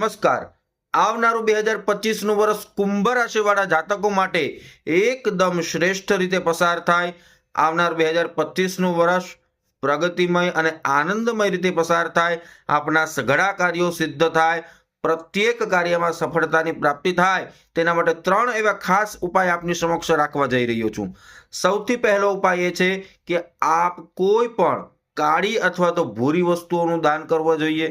નમસ્કાર. આવનારું બે હજાર પચીસનું વર્ષ કુંભ રાશિવાળા જાતકો માટે એકદમ શ્રેષ્ઠ રીતે પસાર થાય. આવનાર બે હજાર પચીસનું વર્ષ પ્રગતિમય અને આનંદમય રીતે પસાર થાય. આપના સઘળા કાર્યો સિદ્ધ થાય. પ્રત્યેક કાર્યમાં સફળતાની પ્રાપ્તિ થાય. તેના માટે ત્રણ એવા ખાસ ઉપાય આપની સમક્ષ રાખવા જઈ રહ્યો છું. સૌથી પહેલો ઉપાય એ છે કે આપ કોઈ પણ કાળી અથવા તો ભૂરી વસ્તુઓનું દાન કરવું જોઈએ.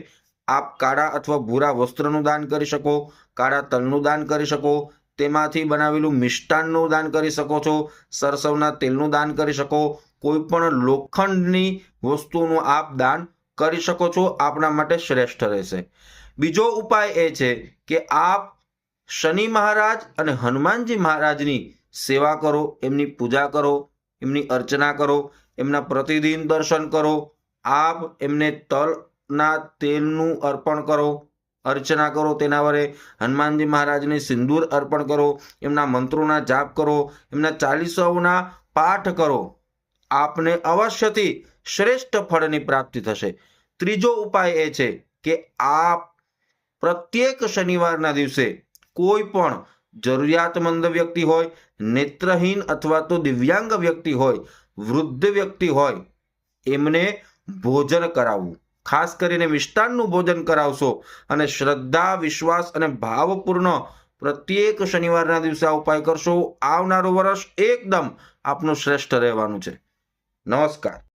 આપ કાળા અથવા ભૂરા વસ્ત્રનું દાન કરી શકો, કાળા તલનું દાન કરી શકો, તેમાંથી બનાવેલું મિષ્ટાનનું દાન કરી શકો છો, સરસવના તેલનું દાન કરી શકો કોઈ પણ લોખંડની વસ્તુનું આપ દાન કરી શકો છો, આપણા માટે શ્રેષ્ઠ રહેશે. બીજો ઉપાય એ છે કે આપ શનિ મહારાજ અને હનુમાનજી મહારાજની સેવા કરો, એમની પૂજા કરો, એમની અર્ચના કરો, એમના પ્રતિદિન દર્શન કરો, આપ એમને તલના તેલનું અર્પણ કરો, અર્ચના કરો તેના વડે, હનુમાનજી મહારાજને સિંદૂર અર્પણ કરો, એમના મંત્રોના જાપ કરો, એમના ચાલીસાઓના પાઠ કરો. આપને અવશ્યથી શ્રેષ્ઠ ફળની પ્રાપ્તિ થશે. ત્રીજો ઉપાય એ છે કે આપ પ્રત્યેક શનિવારના દિવસે કોઈ પણ જરૂરિયાતમંદ વ્યક્તિ હોય, નેત્રહીન અથવા તો દિવ્યાંગ વ્યક્તિ હોય, વૃદ્ધ વ્યક્તિ હોય, એમને ભોજન કરાવવું. ખાસ કરીને મિષ્ટાનનું ભોજન કરાવશો અને શ્રદ્ધા, વિશ્વાસ અને ભાવપૂર્ણ પ્રત્યેક શનિવારના દિવસે આ ઉપાય કરશો. આવનારું વર્ષ એકદમ આપનું શ્રેષ્ઠ રહેવાનું છે. નમસ્કાર.